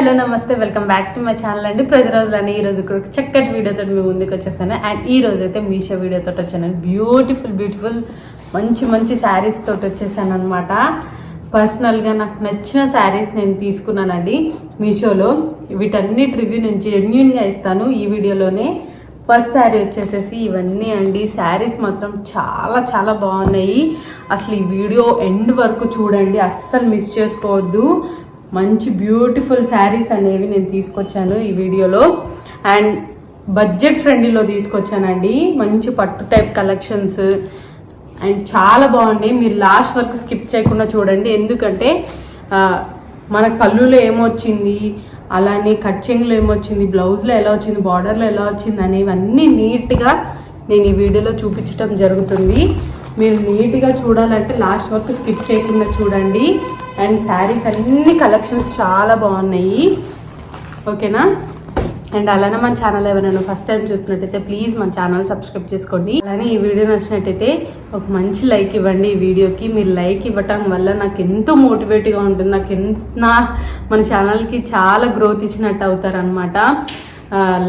Hello నమస్తే welcome back to my channel అండి. ప్రతి రోజులని ఈ రోజు కూడా చక్కటి వీడియోతో మీ ముందుకు వచ్చేసాను. అండ్ ఈ రోజు అయితే మీషో వీడియోతో వచ్చాను. బ్యూటిఫుల్ బ్యూటిఫుల్ మంచి మంచి శారీస్ తోటి వచ్చేసాను అనమాట పర్సనల్గా నాకు నచ్చిన శారీస్ నేను తీసుకున్నానండి మీషోలో. వీటన్నిటి రివ్యూ నేను జెన్యున్గా ఇస్తాను ఈ వీడియోలోనే. ఫస్ట్ శారీ వచ్చేసేసి ఇవన్నీ అండి. శారీస్ మాత్రం చాలా చాలా బాగున్నాయి. అసలు ఈ వీడియో ఎండ్ వరకు చూడండి. అస్సలు మిస్ చేసుకోవద్దు. మంచి బ్యూటిఫుల్ శారీస్ అనేవి నేను తీసుకొచ్చాను ఈ వీడియోలో. అండ్ బడ్జెట్ ఫ్రెండ్లీలో తీసుకొచ్చానండి. మంచి పట్టు టైప్ కలెక్షన్స్. అండ్ చాలా బాగున్నాయి. మీరు లాస్ట్ వరకు స్కిప్ చేయకుండా చూడండి. ఎందుకంటే మన కళ్ళులో ఏమొచ్చింది అలానే కట్చింగ్లో ఏమొచ్చింది బ్లౌజ్లో ఎలా వచ్చింది బార్డర్లో ఎలా వచ్చింది అనేవన్నీ నీట్గా నేను ఈ వీడియోలో చూపించడం జరుగుతుంది. మీరు నీట్గా చూడాలంటే లాస్ట్ వరకు స్కిప్ చేయకుండా చూడండి. అండ్ శారీస్ అన్ని కలెక్షన్స్ చాలా బాగున్నాయి. ఓకేనా అండ్ అలానే మన ఛానల్ ఎవరైనా ఫస్ట్ టైం చూసినట్టయితే ప్లీజ్ మన ఛానల్ సబ్స్క్రైబ్ చేసుకోండి. అలానే ఈ వీడియో నచ్చినట్టయితే ఒక మంచి లైక్ ఇవ్వండి ఈ వీడియోకి. మీరు లైక్ ఇవ్వటం వల్ల నాకు ఎంతో మోటివేట్గా ఉంటుంది. నాకు ఎంత నా మన ఛానల్కి చాలా గ్రోత్ ఇచ్చినట్టు అవుతారనమాట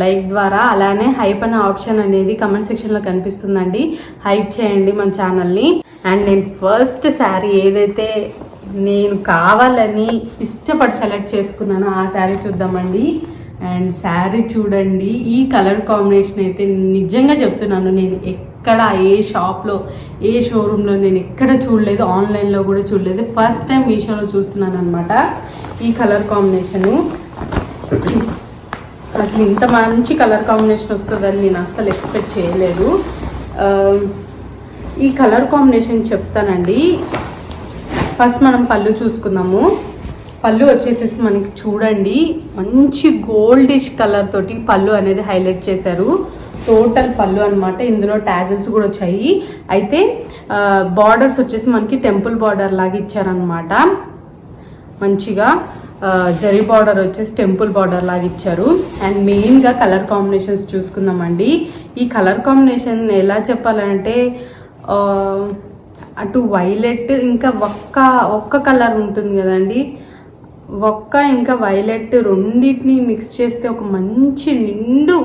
లైక్ ద్వారా అలానే హైప్ అనే ఆప్షన్ అనేది కమెంట్ సెక్షన్లో కనిపిస్తుందండి. హైప్ చేయండి మన ఛానల్ని అండ్ నేను ఫస్ట్ శారీ ఏదైతే నేను కావాలని ఇష్టపడి సెలెక్ట్ చేసుకున్నాను ఆ శారీ చూద్దామండి. అండ్ శారీ చూడండి ఈ కలర్ కాంబినేషన్ అయితే నిజంగా చెప్తున్నాను నేను ఎక్కడ ఏ షాప్లో ఏ షోరూంలో నేను ఎక్కడ చూడలేదు ఆన్లైన్లో కూడా చూడలేదు. ఫస్ట్ టైం మీషోలో చూస్తున్నాను అనమాట ఈ కలర్ కాంబినేషను. అసలు ఇంత మంచి కలర్ కాంబినేషన్ వస్తుందని నేను అస్సలు ఎక్స్పెక్ట్ చేయలేదు. ఈ కలర్ కాంబినేషన్ చెప్తానండి. ఫస్ట్ మనం పళ్ళు చూసుకుందాము. పళ్ళు వచ్చేసేసి మనకి చూడండి. మంచి గోల్డిష్ కలర్ తోటి పళ్ళు అనేది హైలైట్ చేశారు. టోటల్ పళ్ళు అనమాట ఇందులో టాజిల్స్ కూడా వచ్చాయి. అయితే బార్డర్స్ వచ్చేసి మనకి టెంపుల్ బార్డర్ లాగా ఇచ్చారనమాట మంచిగా ఆ, జరీ బార్డర్ వచ్చేసి టెంపుల్ బార్డర్ లాగా ఇచ్చారు. అండ్ మెయిన్గా కలర్ కాంబినేషన్స్ చూసుకుందామండి. ఈ కలర్ కాంబినేషన్ ఎలా చెప్పాలంటే అటు వైలెట్ ఇంకా ఒక్క ఒక్క కలర్ ఉంటుంది కదండి. ఒక్క ఇంకా వైలెట్ రెండింటిని మిక్స్ చేస్తే ఒక మంచి నిండు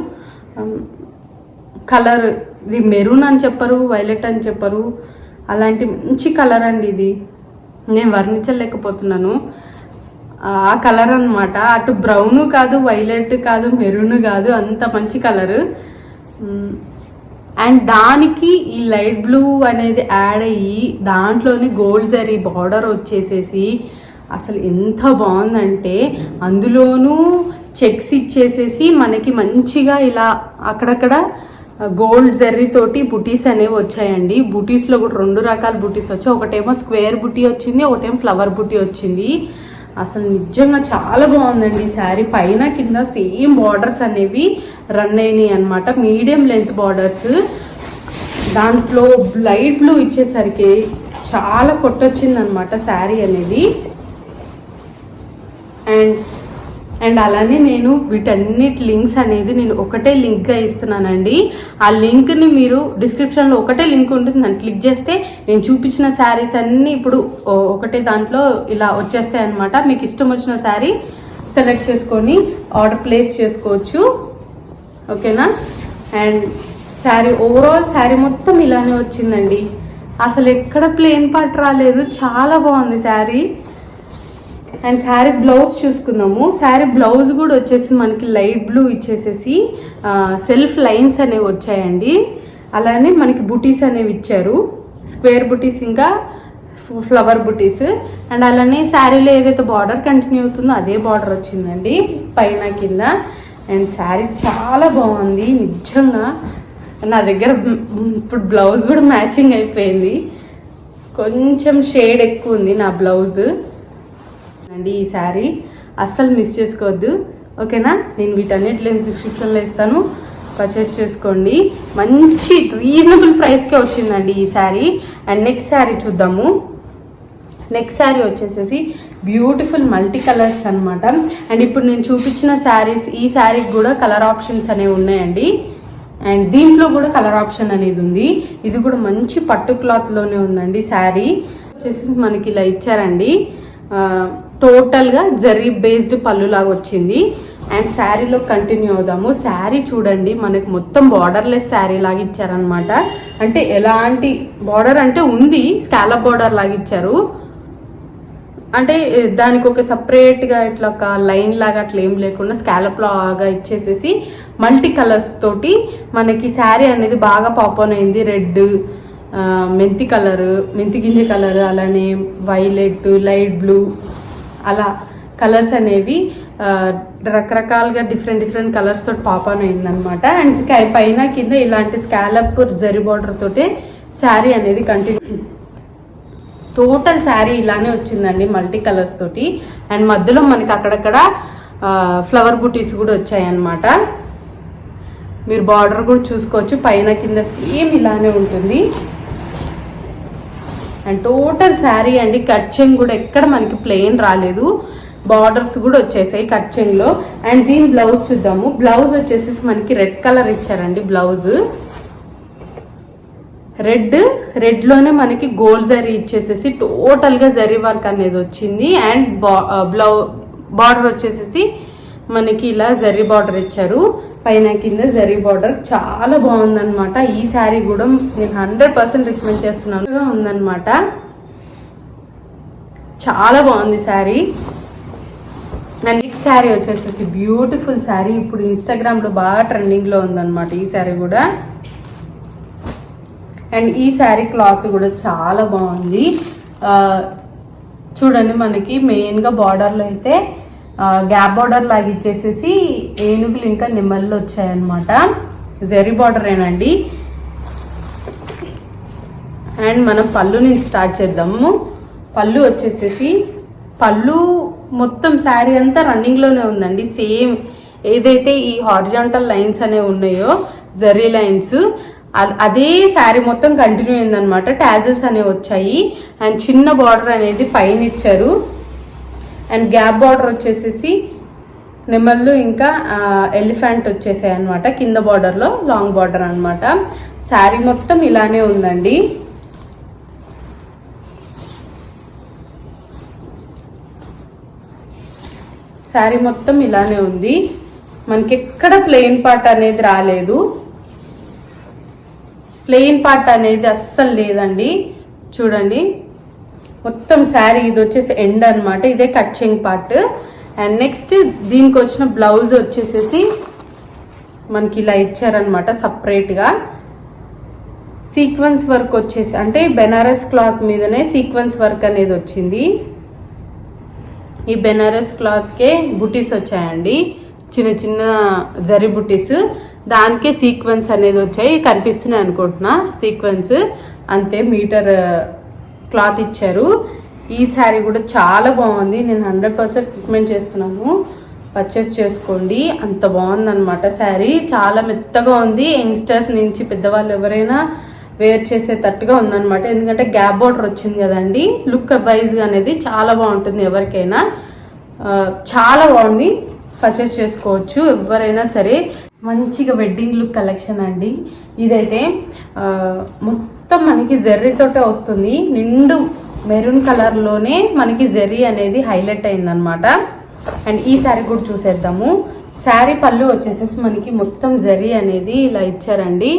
కలర్. ఇది మెరూన్ అని చెప్పరు వైలెట్ అని చెప్పరు. అలాంటి మంచి కలర్ అండి ఇది. నేను వర్ణించలేకపోతున్నాను. ఆ కలర్ అన్నమాట. అటు బ్రౌను కాదు వైలెట్ కాదు మెరూన్ కాదు అంత మంచి కలర్. అండ్ దానికి ఈ లైట్ బ్లూ అనేది యాడ్ అయ్యి దాంట్లోని గోల్డ్ జరీ బార్డర్ వచ్చేసేసి అసలు ఎంత బాగుందంటే అందులోనూ చెక్స్ ఇచ్చేసేసి మనకి మంచిగా ఇలా అక్కడక్కడ గోల్డ్ జర్రీ తోటి బుటీస్ అనేవి వచ్చాయండి. బుటీస్లో కూడా రెండు రకాల బుటీస్ వచ్చాయి. ఒకటేమో స్క్వేర్ బుటీ వచ్చింది ఒకటేమో ఫ్లవర్ బుటీ వచ్చింది. అసలు నిజంగా చాలా బాగుందండి. ఈ శారీ పైన కింద సేమ్ బార్డర్స్ అనేవి రన్ అయినాయి అనమాట మీడియం లెంత్ బార్డర్స్ దాంట్లో లైట్ బ్లూ ఇచ్చేసరికి చాలా కొట్టొచ్చింది అనమాట శారీ అనేది. అండ్ అండ్ అలానే నేను వీటన్నిటి లింక్స్ అనేది నేను ఒకటే లింక్గా ఇస్తున్నానండి. ఆ లింక్ని మీరు డిస్క్రిప్షన్లో ఒకటే లింక్ ఉంటుంది దాన్ని క్లిక్ చేస్తే నేను చూపించిన శారీస్ అన్నీ ఇప్పుడు ఒకటే దాంట్లో ఇలా వచ్చేస్తాయి అనమాట మీకు ఇష్టం వచ్చిన శారీ సెలెక్ట్ చేసుకొని ఆర్డర్ ప్లేస్ చేసుకోవచ్చు. ఓకేనా? అండ్ శారీ ఓవరాల్ శారీ మొత్తం ఇలానే వచ్చిందండి. అసలు ఎక్కడ ప్లేన్ పార్ట్ రాలేదు చాలా బాగుంది శారీ. అండ్ శారీ బ్లౌజ్ చూసుకుందాము. శారీ బ్లౌజ్ కూడా వచ్చేసి మనకి లైట్ బ్లూ ఇచ్చేసేసి సెల్ఫ్ లైన్స్ అనేవి వచ్చాయండి. అలానే మనకి బుటీస్ అనేవి ఇచ్చారు. స్క్వేర్ బుటీస్ ఇంకా ఫ్లవర్ బుటీస్. అండ్ అలానే శారీలో ఏదైతే బార్డర్ కంటిన్యూ అవుతుందో అదే బార్డర్ వచ్చిందండి పైన కింద. అండ్ శారీ చాలా బాగుంది నిజంగా. నా దగ్గర ఇప్పుడు బ్లౌజ్ కూడా మ్యాచింగ్ అయిపోయింది. కొంచెం షేడ్ ఎక్కువ ఉంది నా బ్లౌజ్. అండి ఈ శారీ. అస్సలు మిస్ చేసుకోవద్దు. ఓకేనా? నేను వీటన్నిటిలో డిస్క్రిప్షన్లో ఇస్తాను? పర్చేస్ చేసుకోండి. మంచి రీజనబుల్ ప్రైస్కే వచ్చిందండి ఈ శారీ. అండ్ నెక్స్ట్ శారీ చూద్దాము. నెక్స్ట్ శారీ వచ్చేసేసి బ్యూటిఫుల్ మల్టీ కలర్స్ అనమాట అండ్ ఇప్పుడు నేను చూపించిన శారీస్ ఈ శారీకి కూడా కలర్ ఆప్షన్స్ అనేవి ఉన్నాయండి. అండ్ దీంట్లో కూడా కలర్ ఆప్షన్ అనేది ఉంది. ఇది కూడా మంచి పట్టు క్లాత్లోనే ఉందండి శారీ. వచ్చేసి మనకి ఇలా ఇచ్చారండి. టోటల్గా జరీ బేస్డ్ పళ్ళు లాగా వచ్చింది. అండ్ శారీలో కంటిన్యూ అవుదాము. శారీ చూడండి మనకి మొత్తం బార్డర్లెస్ శారీ లాగా ఇచ్చారనమాట అంటే ఎలాంటి బార్డర్ అంటే ఉంది స్కాలప్ బార్డర్ లాగా ఇచ్చారు. అంటే దానికి ఒక సపరేట్గా ఇట్లా ఒక లైన్ లాగా అట్లా ఏం లేకుండా స్కాలప్ లాగా ఇచ్చేసేసి మల్టీ కలర్స్ తోటి మనకి శారీ అనేది బాగా పాపన్ అయింది. రెడ్ మెంతి కలరు మెంతి గింజ కలర్ అలానే వైలెట్ లైట్ బ్లూ అలా కలర్స్ అనేవి రకరకాలుగా డిఫరెంట్ డిఫరెంట్ కలర్స్ తోటి పాపాన్ అయిందనమాట అండ్ పైన కింద ఇలాంటి స్కాలప్ జరి బార్డర్ తోటి శారీ అనేది కంటిన్యూ టోటల్ శారీ ఇలానే వచ్చిందండి మల్టీ కలర్స్ తోటి. అండ్ మధ్యలో మనకి అక్కడక్కడ ఫ్లవర్ బుటీస్ కూడా వచ్చాయన్నమాట. మీరు బార్డర్ కూడా చూసుకోవచ్చు. పైన కింద సేమ్ ఇలానే ఉంటుంది. అండ్ టోటల్ శారీ అండి కట్చెంగ్ కూడా ఎక్కడ మనకి ప్లెయిన్ రాలేదు. బార్డర్స్ కూడా వచ్చేసాయి కట్చెంగ్లో. అండ్ దీని బ్లౌజ్ చూద్దాము. బ్లౌజ్ వచ్చేసి మనకి రెడ్ కలర్ ఇచ్చారండి బ్లౌజ్ రెడ్ రెడ్లోనే మనకి గోల్డ్ జరీ ఇచ్చేసేసి టోటల్గా జరీ వర్క్ అనేది వచ్చింది. అండ్ బ్లౌ బార్డర్ వచ్చేసేసి మనకి ఇలా జరీ బార్డర్ ఇచ్చారు. పైన కింద జరీ బార్డర్ చాలా బాగుందనమాట ఈ శారీ కూడా నేను హండ్రెడ్ పర్సెంట్ రికమెండ్ చేస్తున్నాను ఉందనమాట చాలా బాగుంది శారీ. అండ్ నెక్స్ట్ శారీ వచ్చేసేసి బ్యూటిఫుల్ శారీ. ఇప్పుడు ఇన్స్టాగ్రామ్లో బాగా ట్రెండింగ్లో ఉందనమాట ఉందన్నమాట ఈ శారీ కూడా. అండ్ ఈ శారీ క్లాత్ కూడా చాలా బాగుంది. చూడండి మనకి మెయిన్గా బార్డర్లో అయితే గ్యాప్ బార్డర్ లాగా ఇచ్చేసేసి ఏనుగులు ఇంకా నిమ్మల్లో వచ్చాయన్నమాట. జెరీ బార్డరేనండి. అండ్ మనం పళ్ళు నుంచి స్టార్ట్ చేద్దాము. పళ్ళు వచ్చేసేసి పళ్ళు మొత్తం శారీ అంతా రన్నింగ్లోనే ఉందండి. సేమ్ ఏదైతే ఈ హారిజాంటల్ లైన్స్ అనేవి ఉన్నాయో జరీ లైన్స్ అదే శారీ మొత్తం కంటిన్యూ అయిందనమాట ట్యాజిల్స్ అనేవి వచ్చాయి. అండ్ చిన్న బార్డర్ అనేది పైన ఇచ్చారు. అండ్ గ్యాప్ బార్డర్ వచ్చేసేసి నెమళ్ళు ఇంకా ఎలిఫెంట్ వచ్చేసాయి అనమాట కింద బార్డర్లో లాంగ్ బార్డర్ అనమాట శారీ మొత్తం ఇలానే ఉందండి. శారీ మొత్తం ఇలానే ఉంది. మనకి ఎక్కడ ప్లెయిన్ పార్ట్ అనేది రాలేదు. ప్లెయిన్ పార్ట్ అనేది అస్సలు లేదండి. చూడండి. మొత్తం శారీ ఇది వచ్చేసి ఎండ్ అనమాట ఇదే కట్చింగ్ పార్ట్. అండ్ నెక్స్ట్ దీనికి వచ్చిన బ్లౌజ్ వచ్చేసేసి మనకి ఇలా ఇచ్చారనమాట సపరేట్గా సీక్వెన్స్ వర్క్ వచ్చేసి అంటే బెనారస్ క్లాత్ మీదనే సీక్వెన్స్ వర్క్ అనేది వచ్చింది. ఈ బెనారస్ క్లాత్కే బుటీస్ వచ్చాయండి. చిన్న చిన్న జరి బుటీస్. దానికే సీక్వెన్స్ అనేది వచ్చాయి. కనిపిస్తున్నాయి అనుకుంటున్నా. సీక్వెన్స్ అంతే మీటర్ క్లాత్ ఇచ్చారు. ఈ శారీ కూడా చాలా బాగుంది. నేను హండ్రెడ్ పర్సెంట్ రికమెండ్ చేస్తున్నాను. పర్చేస్ చేసుకోండి. అంత బాగుందన్నమాట శారీ. చాలా మెత్తగా ఉంది. యంగ్స్టర్స్ నుంచి పెద్దవాళ్ళు ఎవరైనా వేర్ చేసేటట్టుగా ఉందన్నమాట. ఎందుకంటే గ్యాప్ బార్డర్ వచ్చింది కదండి. లుక్ వైజ్గా అనేది చాలా బాగుంటుంది ఎవరికైనా. చాలా బాగుంది. పర్చేస్ చేసుకోవచ్చు. ఎవరైనా సరే. మంచిగా వెడ్డింగ్ లుక్ కలెక్షన్ అండి. ఇదైతే మొత్తం మొత్తం మనకి జెర్రీతోటే వస్తుంది. నిండు మెరూన్ కలర్లోనే మనకి జెర్రీ అనేది హైలైట్ అయిందనమాట అండ్ ఈ శారీ కూడా చూసేద్దాము. శారీ పళ్ళు వచ్చేసేసి మనకి మొత్తం జరీ అనేది ఇలా ఇచ్చారండి.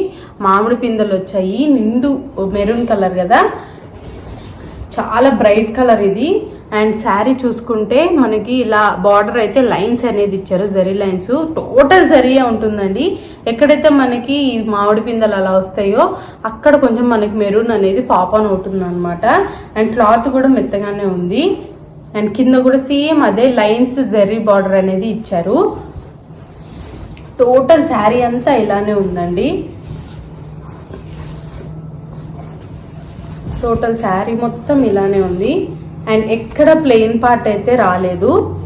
మామిడి పిందెలు వచ్చాయి. నిండు మెరూన్ కలర్ కదా. చాలా బ్రైట్ కలర్ ఇది. అండ్ శారీ చూసుకుంటే మనకి ఇలా బార్డర్ అయితే లైన్స్ అనేది ఇచ్చారు జరీ లైన్స్ టోటల్ జరీయే ఉంటుందండి. ఎక్కడైతే మనకి ఈ మామిడి పిందెలు అలా వస్తాయో అక్కడ కొంచెం మనకి మెరూన్ అనేది పాపాన్ అవుతుంది అనమాట అండ్ క్లాత్ కూడా మెత్తగానే ఉంది. అండ్ కింద కూడా సేమ్ అదే లైన్స్ జరీ బార్డర్ అనేది ఇచ్చారు. టోటల్ శారీ అంతా ఇలానే ఉందండి. టోటల్ శారీ మొత్తం ఇలానే ఉంది. అండ్ ఎక్కడ ప్లెయిన్ పార్ట్ అయితే రాలేదు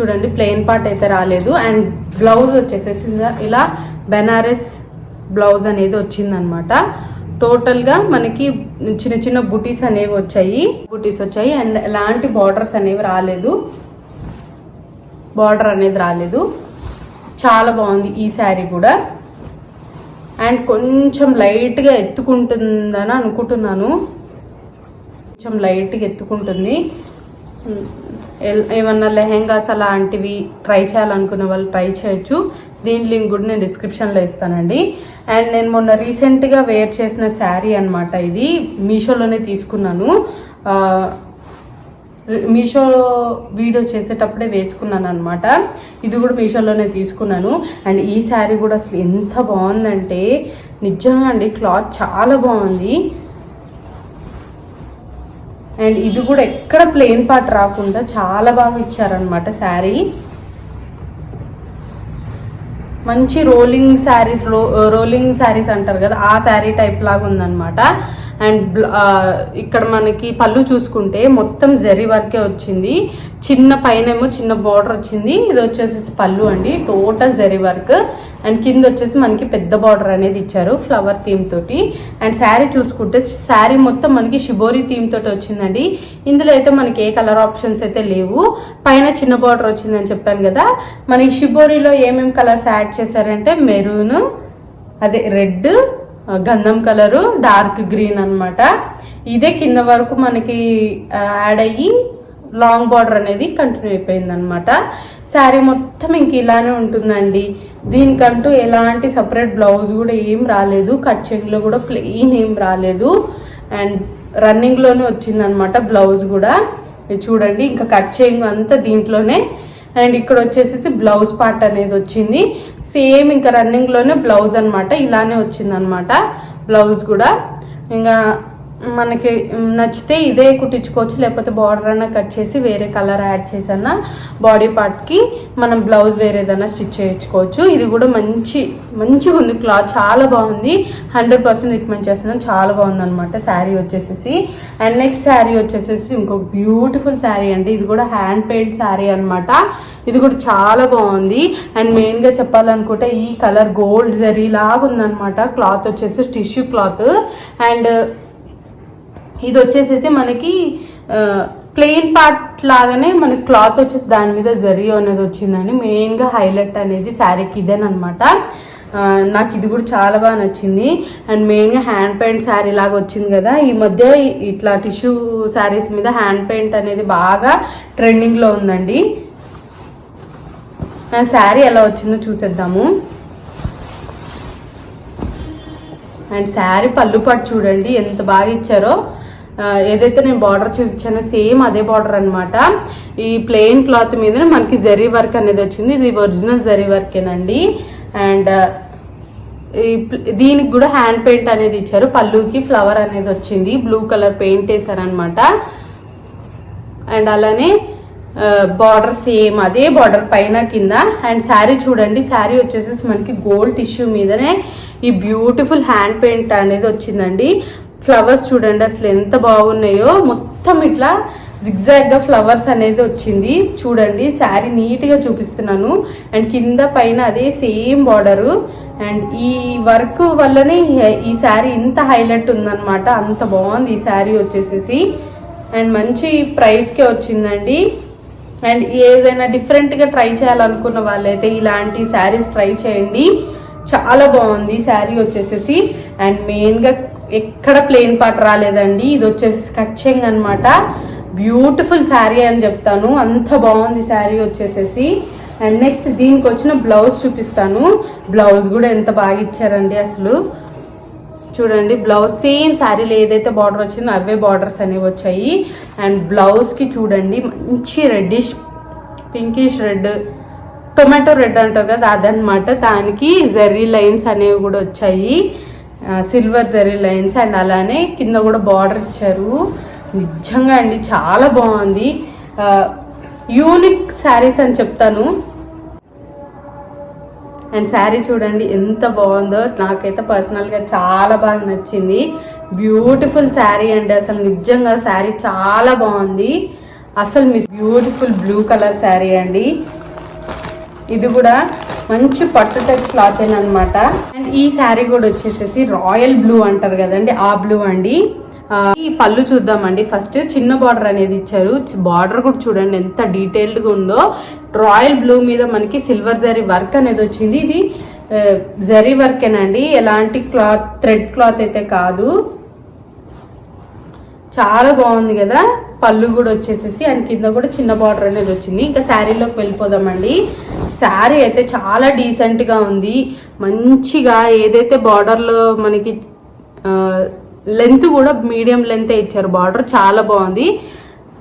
చూడండి ప్లెయిన్ పార్ట్ అయితే రాలేదు. అండ్ బ్లౌజ్ వచ్చేసేసి ఇలా- బెనారస్ బ్లౌజ్ అనేది వచ్చిందనమాట. టోటల్గా మనకి చిన్న చిన్న బుటీస్ అనేవి వచ్చాయి. బుటీస్ వచ్చాయి. అండ్ ఎలాంటి బార్డర్స్ అనేవి రాలేదు. బార్డర్ అనేది రాలేదు. చాలా బాగుంది ఈ శారీ కూడా. అండ్ కొంచెం లైట్గా ఎత్తుకుంటుందని అనుకుంటున్నాను. కొంచెం లైట్గా ఎత్తుకుంటుంది. ఏమన్నా లెహెంగాస్ అలాంటివి ట్రై చేయాలనుకునే వాళ్ళు ట్రై చేయొచ్చు. దీని లింక్ కూడా నేను డిస్క్రిప్షన్లో ఇస్తానండి. అండ్ నేను మొన్న రీసెంట్గా వేర్ చేసిన శారీ అనమాట ఇది. మీషోలోనే తీసుకున్నాను. మీషోలో మీషో వీడియో చేసేటప్పుడే వేసుకున్నాను అనమాట ఇది కూడా మీషోలోనే తీసుకున్నాను. అండ్ ఈ శారీ కూడా అసలు ఎంత బాగుందంటే నిజంగా అండి క్లాత్ చాలా బాగుంది. అండ్ ఇది కూడా ఎక్కడ ప్లెయిన్ పార్ట్ రాకుండా చాలా బాగా ఇచ్చారనమాట శారీ. మంచి రోలింగ్ శారీస్ రో రోలింగ్ శారీస్ అంటారు కదా ఆ శారీ టైప్ లాగా ఉందన్నమాట. అండ్ ఇక్కడ మనకి పళ్ళు చూసుకుంటే మొత్తం జరీ వర్కే వచ్చింది. చిన్న పైన ఏమో చిన్న బార్డర్ వచ్చింది. ఇది వచ్చేసి పళ్ళు అండి. Total zari work. అండ్ కింద వచ్చేసి మనకి పెద్ద బార్డర్ అనేది ఇచ్చారు ఫ్లవర్ థీమ్ తోటి. అండ్ శారీ చూసుకుంటే శారీ మొత్తం మనకి షిబోరి థీమ్ తోటి వచ్చిందండి. ఇందులో అయితే మనకి ఏ కలర్ ఆప్షన్స్ అయితే లేవు. పైన చిన్న బార్డర్ వచ్చిందని చెప్పాను కదా. మనకి షిబోరిలో ఏమేమి కలర్స్ యాడ్ చేశారంటే మెరూన్ అదే రెడ్ గంధం కలరు డార్క్ గ్రీన్ అన్నమాట. ఇదే కింద వరకు మనకి యాడ్ అయ్యి లాంగ్ బార్డర్ అనేది కంటిన్యూ అయిపోయింది అనమాట శారీ మొత్తం ఇంక ఇలానే ఉంటుందండి. దీనికంటూ ఎలాంటి సపరేట్ బ్లౌజ్ కూడా ఏం రాలేదు. కట్ చెంగ్లో కూడా ప్లెయిన్ ఏం రాలేదు. అండ్ రన్నింగ్లోనే వచ్చిందనమాట బ్లౌజ్ కూడా. చూడండి ఇంకా కట్ చేయింగ్ అంతా దీంట్లోనే అండ్ ఇక్కడ వచ్చేసేసి బ్లౌజ్ పార్ట్ అనేది వచ్చింది. సేమ్ ఇంకా రన్నింగ్లోనే బ్లౌజ్ అనమాట ఇలానే వచ్చింది అనమాట బ్లౌజ్ కూడా. ఇంకా మనకి నచ్చితే ఇదే కుట్టించుకోవచ్చు లేకపోతే బార్డర్ అన్న కట్ చేసి వేరే కలర్ యాడ్ చేసన్నా బాడీ పార్ట్కి మనం బ్లౌజ్ వేరేదన్నా స్టిచ్ చేయించుకోవచ్చు. ఇది కూడా మంచి మంచిగా ఉంది క్లాత్ చాలా బాగుంది. హండ్రెడ్ పర్సెంట్ రికమెండ్ చేస్తున్నాను. చాలా బాగుంది అనమాట శారీ వచ్చేసేసి. అండ్ నెక్స్ట్ శారీ వచ్చేసేసి ఇంకో బ్యూటిఫుల్ శారీ అండి. ఇది కూడా హ్యాండ్ పెయింట్ శారీ అనమాట ఇది కూడా చాలా బాగుంది. అండ్ మెయిన్గా చెప్పాలనుకుంటే ఈ కలర్ గోల్డ్ జరీ లాగా ఉందనమాట క్లాత్ వచ్చేసి టిష్యూ క్లాత్ అండ్ ఇది వచ్చేసేసి మనకి ప్లెయిన్ పార్ట్ లాగానే మనకి క్లాత్ వచ్చేసి దాని మీద జరీ అనేది వచ్చిందండి. మెయిన్గా హైలైట్ అనేది శారీకి ఇదేనమాట నాకు ఇది కూడా చాలా బాగా నచ్చింది. అండ్ మెయిన్గా హ్యాండ్ పెయింట్ శారీ లాగా వచ్చింది కదా. ఈ మధ్య ఇట్లా టిష్యూ శారీస్ మీద హ్యాండ్ పెయింట్ అనేది బాగా ట్రెండింగ్లో ఉందండి. శారీ ఎలా వచ్చిందో చూసేద్దాము. అండ్ శారీ పళ్ళు పట్టు చూడండి ఎంత బాగా ఇచ్చారో. ఏదైతే నేను బార్డర్ చూపించానో సేమ్ అదే బార్డర్ అనమాట ఈ ప్లెయిన్ క్లాత్ మీద మనకి జరీ వర్క్ అనేది వచ్చింది. ఇది ఒరిజినల్ జరీ వర్కేనండి అండ్ ఈ దీనికి కూడా హ్యాండ్ పెయింట్ అనేది ఇచ్చారు. పళ్ళుకి ఫ్లవర్ అనేది వచ్చింది. బ్లూ కలర్ పెయింట్ వేసారనమాట అండ్ అలానే బార్డర్ సేమ్ అదే బార్డర్ పైన కింద. అండ్ శారీ చూడండి. శారీ వచ్చేసి మనకి గోల్డ్ టిష్యూ మీదనే ఈ బ్యూటిఫుల్ హ్యాండ్ పెయింట్ అనేది వచ్చిందండి. ఫ్లవర్స్ చూడండి అసలు ఎంత బాగున్నాయో. మొత్తం ఇట్లా జిగ్జాగ్గా గా ఫ్లవర్స్ అనేది వచ్చింది. చూడండి శారీ నీట్గా చూపిస్తున్నాను. అండ్ కింద పైన అదే సేమ్ బార్డరు. అండ్ ఈ వర్క్ వల్లనే ఈ- శారీ ఇంత హైలైట్ ఉందన్నమాట. అంత బాగుంది ఈ శారీ వచ్చేసేసి. అండ్ మంచి ప్రైస్కే వచ్చిందండి. అండ్ ఏదైనా డిఫరెంట్గా ట్రై చేయాలనుకున్న వాళ్ళైతే ఇలాంటి శారీస్ ట్రై చేయండి. చాలా బాగుంది శారీ వచ్చేసేసి. అండ్ మెయిన్గా ఎక్కడ ప్లెయిన్ పార్ట్ రాలేదండి. ఇది వచ్చేసి కచ్చెంగ్ అనమాట బ్యూటిఫుల్ శారీ అని చెప్తాను. అంత బాగుంది శారీ వచ్చేసేసి. అండ్ నెక్స్ట్ దీనికి వచ్చిన బ్లౌజ్ చూపిస్తాను. బ్లౌజ్ కూడా ఎంత బాగా ఇచ్చారండి అసలు. చూడండి బ్లౌజ్ సేమ్ శారీలో ఏదైతే బార్డర్ వచ్చిందో అవే బార్డర్స్ అనేవి వచ్చాయి. అండ్ బ్లౌజ్కి చూడండి మంచి reddish pinkish red tomato red అంటారు కదా అదనమాట దానికి జెర్రీ లైన్స్ అనేవి కూడా వచ్చాయి. సిల్వర్ జరీ లైన్స్ అండ్ అలానే కింద కూడా బార్డర్ ఇచ్చారు. నిజంగా అండి చాలా బాగుంది. యూనిక్ శారీస్ అని చెప్తాను. అండ్ శారీ చూడండి ఎంత బాగుందో. నాకైతే పర్సనల్గా చాలా బాగా నచ్చింది. బ్యూటిఫుల్ శారీ అండి అసలు నిజంగా శారీ చాలా బాగుంది. అసలు miss beautiful blue colour sari అండి. ఇది కూడా మంచి పట్టు టైప్ క్లాత్ అనమాట అండ్ ఈ శారీ కూడా వచ్చేసేసి రాయల్ బ్లూ అంటారు కదండి ఆ బ్లూ అండి. ఈ పళ్ళు చూద్దామండి. ఫస్ట్ చిన్న బార్డర్ అనేది ఇచ్చారు. బార్డర్ కూడా చూడండి ఎంత డీటెయిల్డ్గా ఉందో. రాయల్ బ్లూ మీద మనకి సిల్వర్ జరీ వర్క్ అనేది వచ్చింది. ఇది జరీ వర్కేనండి ఎలాంటి క్లాత్ థ్రెడ్ క్లాత్ అయితే కాదు. చాలా బాగుంది కదా. పళ్ళు కూడా వచ్చేసేసి అండ్ కింద కూడా చిన్న బార్డర్ అనేది వచ్చింది. ఇంకా శారీలోకి వెళ్ళిపోదామండి. శారీ అయితే చాలా డీసెంట్గా ఉంది. మంచిగా ఏదైతే బార్డర్లో మనకి లెంత్ కూడా మీడియం లెంత్ ఇచ్చారు. బార్డర్ చాలా బాగుంది.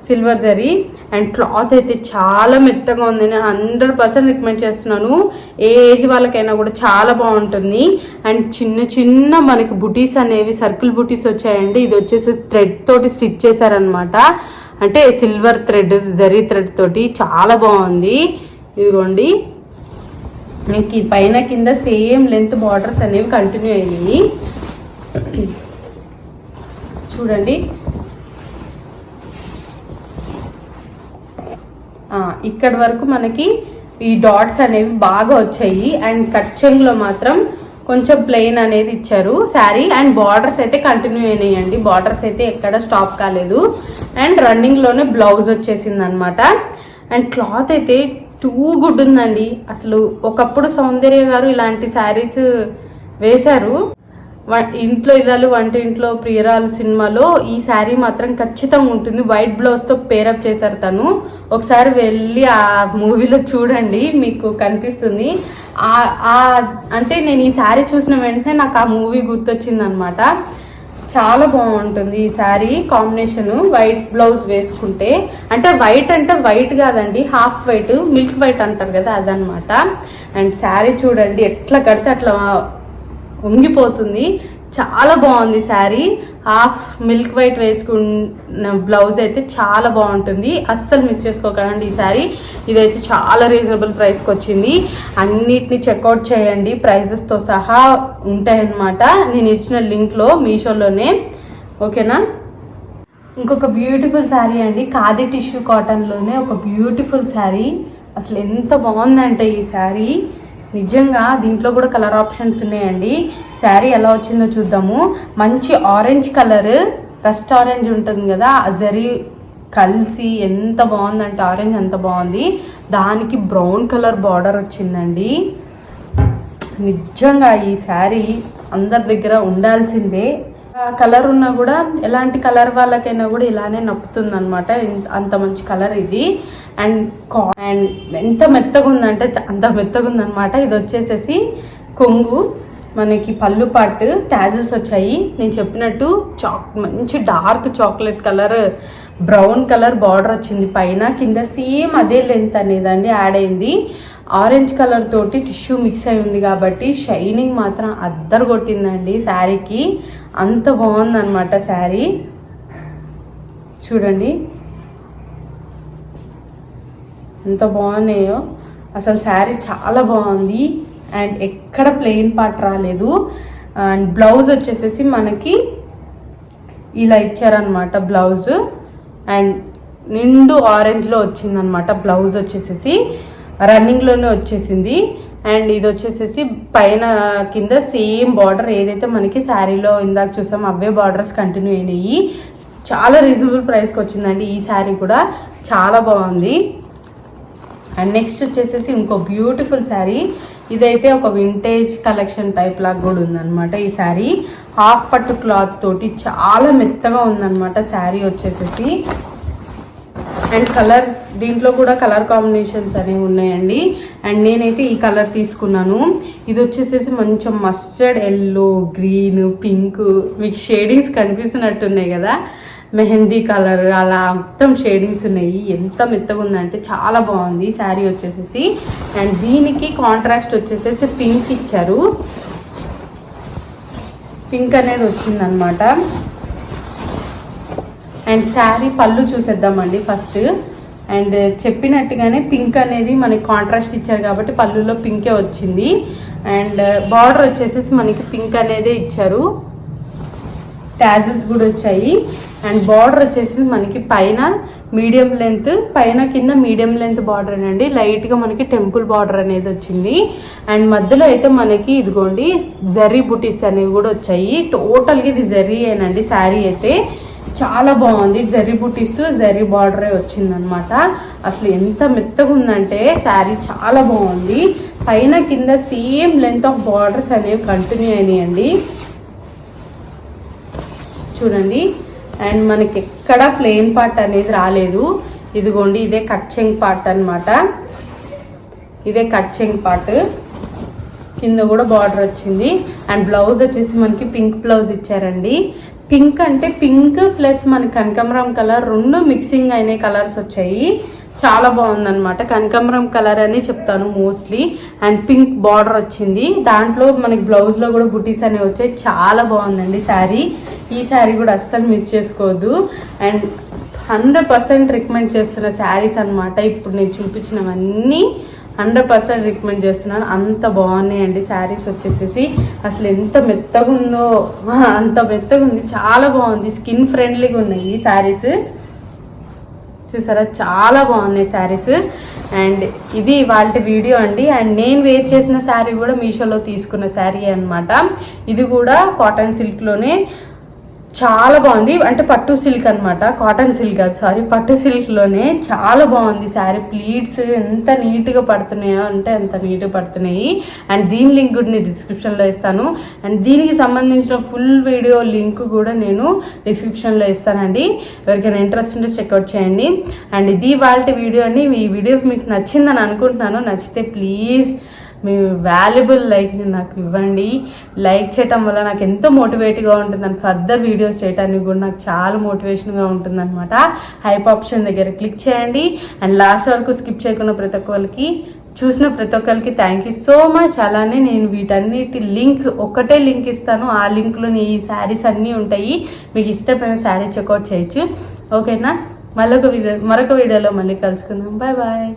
సిల్వర్ జరీ అండ్ క్లాత్ అయితే చాలా మెత్తగా ఉంది. నేను హండ్రెడ్ పర్సెంట్ రికమెండ్ చేస్తున్నాను. ఏ ఏజ్ వాళ్ళకైనా కూడా చాలా బాగుంటుంది. అండ్ చిన్న చిన్న మనకి బుటీస్ అనేవి సర్కిల్ బుటీస్ వచ్చాయండి. ఇది వచ్చేసి థ్రెడ్ తోటి స్టిచ్ చేశారనమాట అంటే సిల్వర్ థ్రెడ్ జరీ థ్రెడ్ తోటి చాలా బాగుంది. ఇదిగోండి. మీకు పైన కింద సేమ్ లెంత్ బార్డర్స్ అనేవి కంటిన్యూ అయ్యాయి. చూడండి. ఇక్కడ వరకు మనకి ఈ డాట్స్ అనేవి బాగా వచ్చాయి. అండ్ కచ్చంగ్లో మాత్రం కొంచెం ప్లెయిన్ అనేది ఇచ్చారు. శారీ అండ్ బార్డర్స్ అయితే కంటిన్యూ అయినాయండి. బార్డర్స్ అయితే ఎక్కడ స్టాప్ కాలేదు. అండ్ రన్నింగ్లోనే బ్లౌజ్ వచ్చేసింది అనమాట అండ్ క్లాత్ అయితే టూ గుడ్ ఉందండి. అసలు ఒకప్పుడు సౌందర్య గారు ఇలాంటి శారీస్ వేశారు. వ- ఇంట్లో ఇల్లాలు వంట ఇంట్లో ప్రియరాలు సినిమాలో ఈ శారీ మాత్రం ఖచ్చితంగా ఉంటుంది. వైట్ బ్లౌజ్తో పేరప్ చేశారు తను. ఒకసారి వెళ్ళి ఆ మూవీలో చూడండి మీకు కనిపిస్తుంది. ఆ- అంటే నేను ఈ శారీ చూసిన వెంటనే నాకు ఆ మూవీ గుర్తొచ్చింది అనమాట చాలా బాగుంటుంది ఈ శారీ. కాంబినేషన్ వైట్ బ్లౌజ్ వేసుకుంటే అంటే వైట్ అంటే వైట్ కాదండి హాఫ్ వైట్ మిల్క్ వైట్ అంటారు కదా అదనమాట అండ్ శారీ చూడండి ఎట్లా కడితే అట్లా వంగిపోతుంది. చాలా బాగుంది శారీ. హాఫ్ మిల్క్ వైట్ వేసుకున్న బ్లౌజ్ అయితే చాలా బాగుంటుంది. అస్సలు మిస్ చేసుకోకండి ఈ శారీ. ఇదైతే చాలా రీజనబుల్ ప్రైస్కి వచ్చింది. అన్నిటిని చెక్అవుట్ చేయండి. ప్రైజెస్తో సహా ఉంటాయన్నమాట. నేను ఇచ్చిన లింక్లో మీషోలోనే. ఓకేనా? ఇంకొక బ్యూటిఫుల్ శారీ అండి. ఖాదీ టిష్యూ కాటన్లోనే ఒక బ్యూటిఫుల్ శారీ. అసలు ఎంత బాగుందంటే ఈ శారీ. నిజంగా దీంట్లో కూడా కలర్ ఆప్షన్స్ ఉన్నాయండి. శారీ ఎలా వచ్చిందో చూద్దాము. మంచి ఆరెంజ్ కలర్ రస్ట్ ఆరెంజ్ ఉంటుంది కదా ఆ జరీ కలిసి ఎంత బాగుందంటే ఆరెంజ్ ఎంత బాగుంది. దానికి బ్రౌన్ కలర్ బార్డర్ వచ్చిందండి. నిజంగా ఈ శారీ అందరి దగ్గర ఉండాల్సిందే. కలర్ ఉన్నా కూడా ఎలాంటి కలర్ వాళ్ళకైనా కూడా ఇలానే నప్పుతుంది అనమాట అంత మంచి కలర్ ఇది. అండ్ కా- అండ్ ఎంత మెత్తగా ఉందంటే అంత మెత్తగా ఉందనమాట ఇది వచ్చేసేసి కొంగు మనకి పళ్ళు పాటు టాజిల్స్ వచ్చాయి. నేను చెప్పినట్టు చాక్ మంచి dark chocolate colour brown colour border వచ్చింది. పైన కింద సేమ్ అదే లెంత్ అనేదండి యాడ్ అయింది. ఆరెంజ్ కలర్ తోటి టిష్యూ మిక్స్ అయి ఉంది కాబట్టి షైనింగ్ మాత్రం అద్దరు కొట్టిందండి శారీకి. అంత బాగుందన్నమాట శారీ. చూడండి. ఎంత బాగున్నాయో. అసలు శారీ చాలా బాగుంది. అండ్ ఎక్కడ ప్లెయిన్ పార్ట్ రాలేదు. అండ్ బ్లౌజ్ వచ్చేసేసి మనకి ఇలా ఇచ్చారనమాట బ్లౌజ్. అండ్ నిండు ఆరెంజ్లో వచ్చిందనమాట బ్లౌజ్ వచ్చేసేసి రన్నింగ్లోనే వచ్చేసింది. అండ్ ఇది వచ్చేసేసి పైన కింద సేమ్ బార్డర్ ఏదైతే మనకి శారీలో ఇందాక చూసాం అవే బార్డర్స్ కంటిన్యూ అయినాయి. చాలా రీజనబుల్ ప్రైస్కి వచ్చిందండి ఈ శారీ కూడా. చాలా బాగుంది. అండ్ నెక్స్ట్ వచ్చేసేసి ఇంకో బ్యూటిఫుల్ శారీ ఇదైతే ఒక వింటేజ్ కలెక్షన్ టైప్ లాగా కూడా ఉందన్నమాట ఈ శారీ. హాఫ్ పట్టు క్లాత్ తోటి చాలా మెత్తగా ఉందన్నమాట శారీ వచ్చేసేసి. అండ్ కలర్స్ దీంట్లో కూడా కలర్ కాంబినేషన్స్ అనేవి ఉన్నాయండి. అండ్ నేనైతే ఈ కలర్ తీసుకున్నాను. ఇది వచ్చేసేసి మంచి మస్టర్డ్ ఎల్లో గ్రీన్ పింక్ మీకు షేడింగ్స్ కనిపిస్తున్నట్టున్నాయి కదా. మెహందీ కలర్ అలా మొత్తం షేడింగ్స్ ఉన్నాయి. ఎంత మెత్తగా ఉందంటే చాలా బాగుంది. శారీ వచ్చేసేసి. అండ్ దీనికి కాంట్రాస్ట్ వచ్చేసేసి పింక్ ఇచ్చారు. పింక్ అనేది వచ్చిందనమాట అండ్ శారీ పళ్ళు చూసేద్దామండి ఫస్ట్. అండ్ చెప్పినట్టుగానే పింక్ అనేది మనకి కాంట్రాస్ట్ ఇచ్చారు కాబట్టి పళ్ళులో పింకే వచ్చింది. అండ్ బార్డర్ వచ్చేసేసి మనకి పింక్ అనేదే ఇచ్చారు. టాజిల్స్ కూడా వచ్చాయి. అండ్ బార్డర్ వచ్చేసి మనకి పైన మీడియం లెంత్ పైన కింద మీడియం లెంత్ బార్డర్ అండి లైట్గా మనకి టెంపుల్ బార్డర్ అనేది వచ్చింది. అండ్ మధ్యలో అయితే మనకి ఇదిగోండి జరీ బుటీస్ అనేవి కూడా వచ్చాయి. టోటల్గా ఇది జరీ ఏనండి శారీ అయితే. చాలా బాగుంది. జరీ బుటీస్ జరీ బార్డరే వచ్చిందనమాట. అసలు ఎంత మెత్తగా ఉందంటే శారీ చాలా బాగుంది. పైన కింద సేమ్ లెంత్ ఆఫ్ బార్డర్స్ అనేవి కంటిన్యూ అయినాయండి. చూడండి. అండ్ మనకి ఎక్కడ ప్లెయిన్ పార్ట్ అనేది రాలేదు. ఇదిగోండి ఇదే కట్చెంగ్ పార్ట్ అన్నమాట. ఇదే కట్చెంగ్ పార్ట్. కింద కూడా బార్డర్ వచ్చింది. అండ్ బ్లౌజ్ వచ్చేసి మనకి పింక్ బ్లౌజ్ ఇచ్చారండి. పింక్ అంటే పింక్ ప్లస్ మన కనకమరం కలర్ రెండు మిక్సింగ్ అయిన కలర్స్ వచ్చాయి. చాలా బాగుందనమాట కనకాంబరం కలర్ అని చెప్తాను మోస్ట్లీ అండ్ పింక్ బార్డర్ వచ్చింది. దాంట్లో మనకి బ్లౌజ్లో కూడా బుటీస్ అనేవి వచ్చాయి. చాలా బాగుందండి శారీ. ఈ శారీ కూడా అస్సలు మిస్ చేసుకోవద్దు. అండ్ హండ్రెడ్ పర్సెంట్ రికమెండ్ చేస్తున్న శారీస్ అన్నమాట. ఇప్పుడు నేను చూపించినవన్నీ హండ్రెడ్ పర్సెంట్ రికమెండ్ చేస్తున్నాను. అంత బాగున్నాయండి శారీస్ వచ్చేసేసి. అసలు ఎంత మెత్తగా ఉందో అంత మెత్తగా ఉంది చాలా బాగుంది. స్కిన్ ఫ్రెండ్లీగా ఉన్నాయి ఈ శారీస్. చూసారా? చాలా బాగున్నాయి శారీస్. అండ్ ఇది వాళ్ళ వీడియో అండి. అండ్ నేను వేర్ చేసిన శారీ కూడా మీషోలో తీసుకున్న శారీ అనమాట ఇది కూడా కాటన్ సిల్క్లోనే. చాలా బాగుంది. అంటే పట్టు సిల్క్ అన్నమాట. కాటన్ సిల్క్ కాదు సారీ పట్టు సిల్క్లోనే చాలా బాగుంది. శారీ ప్లీట్స్ ఎంత నీట్గా పడుతున్నాయో అంటే అంత నీట్గా పడుతున్నాయి. అండ్ దీని లింక్ కూడా నేను డిస్క్రిప్షన్లో ఇస్తాను. అండ్ దీనికి సంబంధించిన ఫుల్ వీడియో లింక్ కూడా నేను డిస్క్రిప్షన్లో ఇస్తానండి. ఎవరికైనా ఇంట్రెస్ట్ ఉంటే చెక్అవుట్ చేయండి. అండ్ ఇది వాళ్ళ వీడియో అండి ఈ వీడియో మీకు నచ్చిందని అనుకుంటున్నాను. నచ్చితే ప్లీజ్ మీ వాల్యుబుల్ లైక్ని నాకు ఇవ్వండి. లైక్ చేయటం వల్ల నాకు ఎంతో మోటివేట్గా ఉంటుంది. అండ్ ఫర్దర్ వీడియోస్ చేయడానికి కూడా నాకు చాలా మోటివేషన్గా ఉంటుంది అనమాట హైప్ ఆప్షన్ దగ్గర క్లిక్ చేయండి. అండ్ లాస్ట్ వరకు స్కిప్ చేయకుండా ప్రతి ఒక్కరికి చూసిన ప్రతి ఒక్కరికి థ్యాంక్ యూ సో మచ్ అలానే నేను వీటన్నిటి లింక్స్ ఒకటే లింక్ ఇస్తాను. ఆ లింక్లో ఈ శారీస్ అన్నీ ఉంటాయి. మీకు ఇష్టమైన శారీ చెక్అవుట్ చేయొచ్చు. ఓకేనా మరొక వీడియో మరొక వీడియోలో మళ్ళీ కలుసుకుందాం. Bye bye